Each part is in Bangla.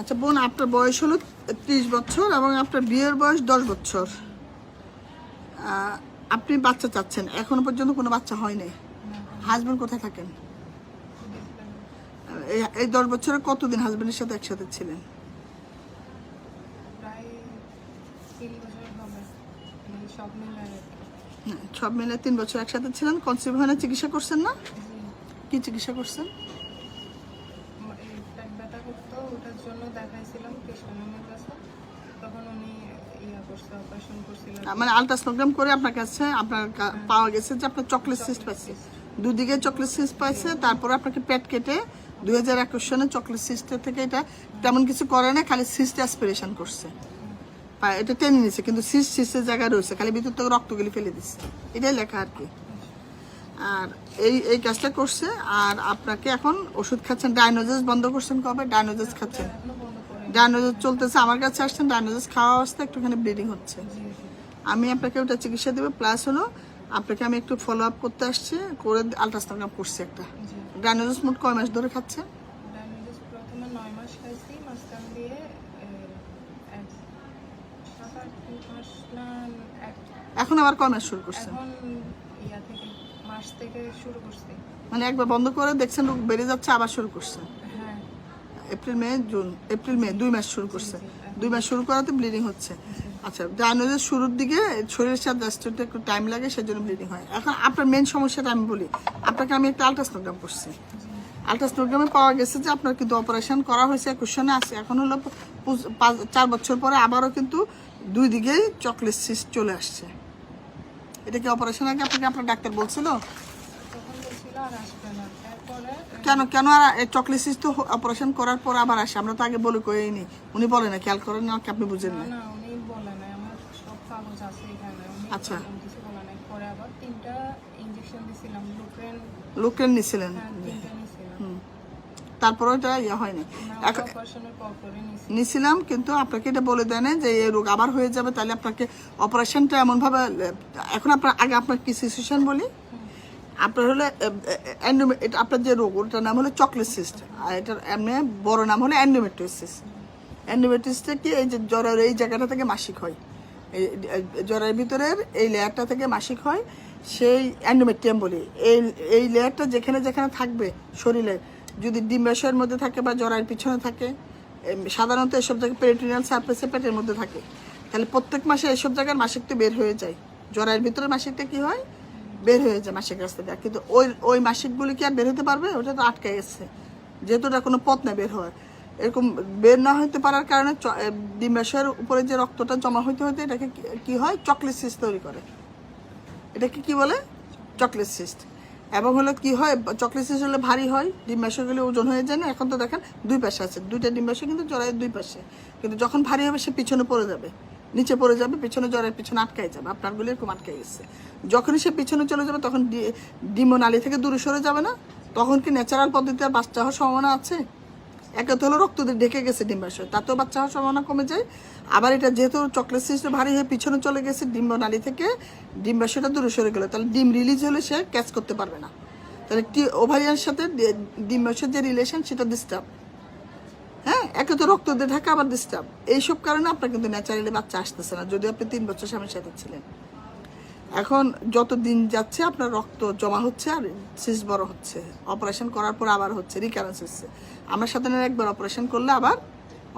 আচ্ছা বোন আপনার বয়স হলো ত্রিশ বছর এবং আপনার বিয়ের বয়স দশ বছর। আপনি বাচ্চা চাচ্ছেন। এখনও পর্যন্ত কোনো বাচ্চা হয়নি। হাজব্যান্ড কোথায় থাকেন? এই- দশ বছরে কতদিন হাজব্যান্ডের সাথে একসাথে ছিলেন? মানে সব মিলে তিন বছর একসাথে ছিলেন। কনসিভ হয় না চিকিৎসা করছেন না? কি চিকিৎসা করছেন ম- এই পেট ব্যথা করতো ওটার জন্য দেখাইছিলাম কৃষ্ণমের কাছে তখন উনি ইয়া করছে অপারেশন করছিল। মানে আলট্রাসোনোগ্রাম করে আপনার কাছে আপনার কা- পাওয়া গেছে যে আপনার চকলেট সিস্ট পাইছে। দুদিকে চকলেট সিস্ট পাইছে তারপরে আপনাকে পেট কেটে দুই হাজার একুশ সনে চকলেট সিস্টের থেকে এটা তেমন কিছু করে না খালি সিস্ট অ্যাসপিরেশন করছে। এটা টেনে নিছে কিন্তু সিস্ট সিস্টের জায়গায় রয়েছে খালি ভিতর থেকে রক্তগুলি ফেলে দিচ্ছে এটাই লেখা আর কি। আর এই এই কাজটা করছে আর আপনাকে এখন ওষুধ খাচ্ছেন ডায়নোজেস বন্ধ করছেন কবে? ডায়নোজেস খাচ্ছেন। করে ডায়নোজেস চলতেছে আমার কাছে আসছেন ডায়নোজেস খাওয়া অবস্থায় একটুখানি ব্লিডিং হচ্ছে। আমি আপনাকে ওটা চিকিৎসা দেবো প্লাস হলো আপনাকে আমি একটু ফলো আপ করতে আসছি করে আলট্রাসাউন্ড করছি একটা। ডায়নোজেস মোট কয় মাস ধরে খাচ্ছে? এখন আবার কয় মাস শুরু করছেন? করছি। মানে একবার বন্ধ করে দেখছেন বেড়ে যাচ্ছে আবার শুরু করছেন? হ্যাঁ April, May, June, April, May, দুই মাস শুরু করছে। দুই মাস শুরু করাতে ব্লিডিং হচ্ছে। আচ্ছা ডায়নোজের শুরুর দিকে শরীরের সাথে অ্যাডজাস্ট একটু টাইম লাগে, সেজন্য ব্লিডিং হয়। এখন আপনার মেন সমস্যাটা আমি বলি, আপনাকে আমি একটা আলট্রাসোনোগ্রাম করছি। আলট্রাসোনোগ্রামে পাওয়া গেছে যে আপনার কিন্তু অপারেশন করা হয়েছে কোশ্চেনে আছে। এখন হলো চার বছর পরে আবারও কিন্তু দুই দিকেই চকলেট সিস্ট চলে আসছে। এটা কি অপারেশন আগে আপনাকে আপনার ডাক্তার বলছিল? কেন কেন আর এই চকলেট সিস্ট তো অপারেশন করার পর আবার আসে? আমরা তো আগে বলে কইনি। উনি বলে না খেয়াল করেন না আপনি বুঝেন না আচ্ছা। লুক্রেন নিছিলেন? হ্যাঁ তারপরে ওটা ইয়ে হয়নি নিছিলাম। কিন্তু আপনাকে এটা বলে দেন যে এই রোগ আবার হয়ে যাবে তাহলে আপনাকে অপারেশনটা এমনভাবে এখন আপনার আগে আপনার কি সিচুয়েশন বলি? আপনার হলে এটা আপনার যে রোগ, ওটার নাম হলো চকলেট সিস্ট। আর এটার এমনি বড় নাম হলো অ্যান্ডোমেট্রিসিস অ্যান্ডোমেট্রিসটা কি এই যে জ্বরের এই জায়গাটা থেকে মাসিক হয়। এই জ্বরের ভিতরের এই লেয়ারটা থেকে মাসিক হয়, সেই অ্যান্ডোমেট্রিয়াম বলি। এই এই লেয়ারটা যেখানে যেখানে থাকবে শরীরে, যদি ডিম্বাশয়ের মধ্যে থাকে বা জ্বরের পিছনে থাকে সাধারণত এসব জায়গায় পেরিটোনিয়াল সার্ফেসে পেটের মধ্যে থাকে। তাহলে প্রত্যেক মাসে এসব জায়গার মাসিকটা বের হয়ে যায়। জ্বরের ভিতরে মাসিকটা কি হয়? বের হয়ে যায় মাসিক রাস্তা দিয়ে। কিন্তু ওই ওই মাসিকগুলি কি আর বের হতে পারবে? ওটা তো আটকে গেছে। যেহেতু ওটা কোনো পথ না বের হয় এরকম বের না হইতে পারার কারণে ডিম্বাশয়ের উপরে যে রক্তটা জমা হইতে হইতে এটাকে কি- হয়? চকলেট সিস্ট তৈরি করে। এটাকে কি বলে? চকলেট সিস্ট এবং হলো কি হয়? চকলেট সিস্ট হলে ভারী হয় ডিম্বাশয়গুলো ওজন হয়ে যায় না। এখন তো দেখেন দুই পাশে আছে। দুইটা ডিম্বাশয় কিন্তু জরায়ের দুই পাশে। কিন্তু যখন ভারী হবে সে পিছনে পড়ে যাবে। নিচে পড়ে যাবে, পিছনে জ্বরের পিছনে আটকাই যাবে আপনারগুলো এরকম আটকে গেছে। যখনই সে পিছনে চলে যাবে, তখন ডিমোনালি থেকে দূরে সরে যাবে না? তখন কি ন্যাচারাল পদ্ধতিতে বাচ্চা হওয়ার সম্ভাবনা আছে? একে তো হলো রক্ত দিয়ে ঢেকে গেছে ডিম্বাশয় তাতেও বাচ্চা হওয়ার সম্ভাবনা কমে যায়। আবার এটা যেহেতু চকলেট সিস্ট ভারী হয়ে পিছনে চলে গেছে ডিম্ব নালী থেকে ডিম্বাশয়টা দূরে সরে গেলো, তাহলে ডিম রিলিজ হলে সে ক্যাচ করতে পারবে না। তাহলে ওভারিয়ার সাথে ডিম্বাশয়ের যে রিলেশন সেটা ডিস্টার্ব একে তো রক্ত দিয়ে ঢাকা আবার ডিস্টার্ব এইসব কারণে আপনার কিন্তু ন্যাচারালি বাচ্চা আসতেছে না, যদি আপনি তিন বছর স্বামীর সাথে ছিলেন। এখন যত দিন যাচ্ছে আপনার রক্ত জমা হচ্ছে আর সিস বড় হচ্ছে। অপারেশন করার পর আবার হচ্ছে রিকারেন্স হচ্ছে। আমরা সাধারণত একবার অপারেশন করলে আবার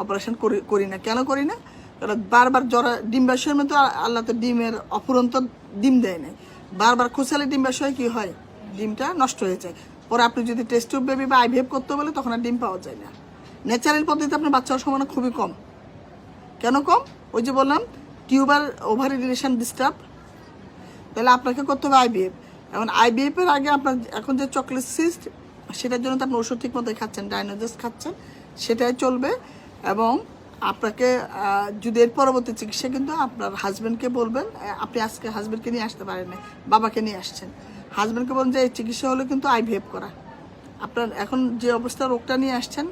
অপারেশন করি করি না। কেন করি না? কারণ বারবার জ্বর ডিম্বাশয়ের মতো আল্লাহ তো ডিমের অফুরন্ত ডিম দেয় নাই। বারবার খুশালে ডিম্বাশয় কি হয়? ডিমটা নষ্ট হয়ে যায়। পরে আপনি যদি টেস্ট বেবি বা আইভিএফ করতে বলে তখন আর ডিম পাওয়া যায় না। ন্যাচারাল পদ্ধতিতে আপনার বাচ্চা হওয়ার সম্ভাবনা খুবই কম। কেন কম? ওই যে বললাম, টিউবার ওভারি রিলেশন ডিস্টার্ব তাহলে আপনাকে করতে হবে আইবিএফ এখন আইবিএফ এর আগে আপনার এখন যে চকলেট সিস্ট সেটার জন্য তো আপনি ওষুধ ঠিক মতোই খাচ্ছেন ডাইনোজেস খাচ্ছেন, সেটাই চলবে। এবং আপনাকে যদি এর পরবর্তী চিকিৎসা কিন্তু আপনার হাজব্যান্ডকে বলবেন আপনি আজকে হাজব্যান্ডকে নিয়ে আসতে পারেন না বাবাকে নিয়ে আসছেন। হাজব্যান্ডকে বলবেন যে, এই চিকিৎসা হলো কিন্তু আইভিএফ করা। আপনার এখন যে অবস্থা, রোগটা নিয়ে আসছেন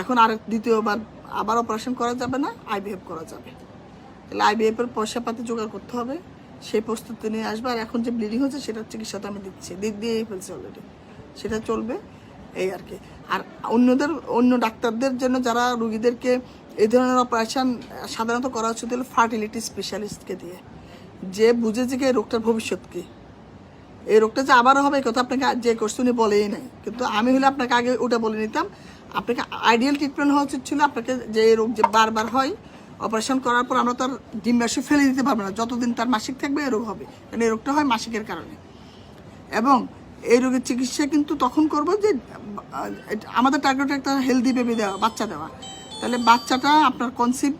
এখন আর দ্বিতীয়বার আবার অপারেশন করা যাবে না আই আইভিএফ করা যাবে। তাহলে আইবিএফ এর পয়সা পাতি জোগাড় করতে হবে, সেই প্রস্তুতি নিয়ে আসবে। আর এখন যে ব্লিডিং হচ্ছে, সেটার চিকিৎসা তো আমি দিচ্ছি। দিক দিয়েই ফেলছি অলরেডি সেটা চলবে, এই আর কি। আর অন্যদের, অন্য ডাক্তারদের জন্য যারা রুগীদেরকে এই ধরনের অপারেশন সাধারণত করা উচিত হলো ফার্টিলিটি স্পেশালিস্টকে দিয়ে। যে বুঝে যে এই রোগটার ভবিষ্যৎ কী। এই রোগটা যে আবারও হবে কথা আপনাকে যে উনি বলেই নাই। কিন্তু আমি হলে আপনাকে আগে ওটা বলে নিতাম আপনাকে আইডিয়াল ট্রিটমেন্ট হওয়া উচিত ছিল আপনাকে যে রোগ যে বারবার হয় অপারেশন করার পর আমরা তার ডিম্বাশয় ফেলে দিতে পারব না। যতদিন তার মাসিক থাকবে, এই রোগ হবে। কারণ এই রোগটা হয় মাসিকের কারণে। এবং এই রোগের চিকিৎসা কিন্তু তখন করব যে, আমাদের টার্গেট একটা হেলদি বেবি দেওয়া, বাচ্চা দেওয়া। তাহলে বাচ্চাটা আপনার কনসিভ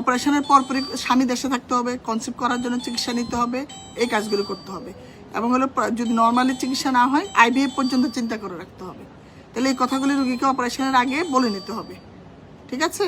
অপারেশনের পরপরই স্বামী দেশে থাকতে হবে কনসিভ করার জন্য চিকিৎসা নিতে হবে, এই কাজগুলো করতে হবে। এবং হলো, যদি নর্মালি চিকিৎসা না হয় আইভিএফ পর্যন্ত চিন্তা করে রাখতে হবে। তাহলে এই কথাগুলি রুগীকে অপারেশনের আগে বলে নিতে হবে। ঠিক আছে?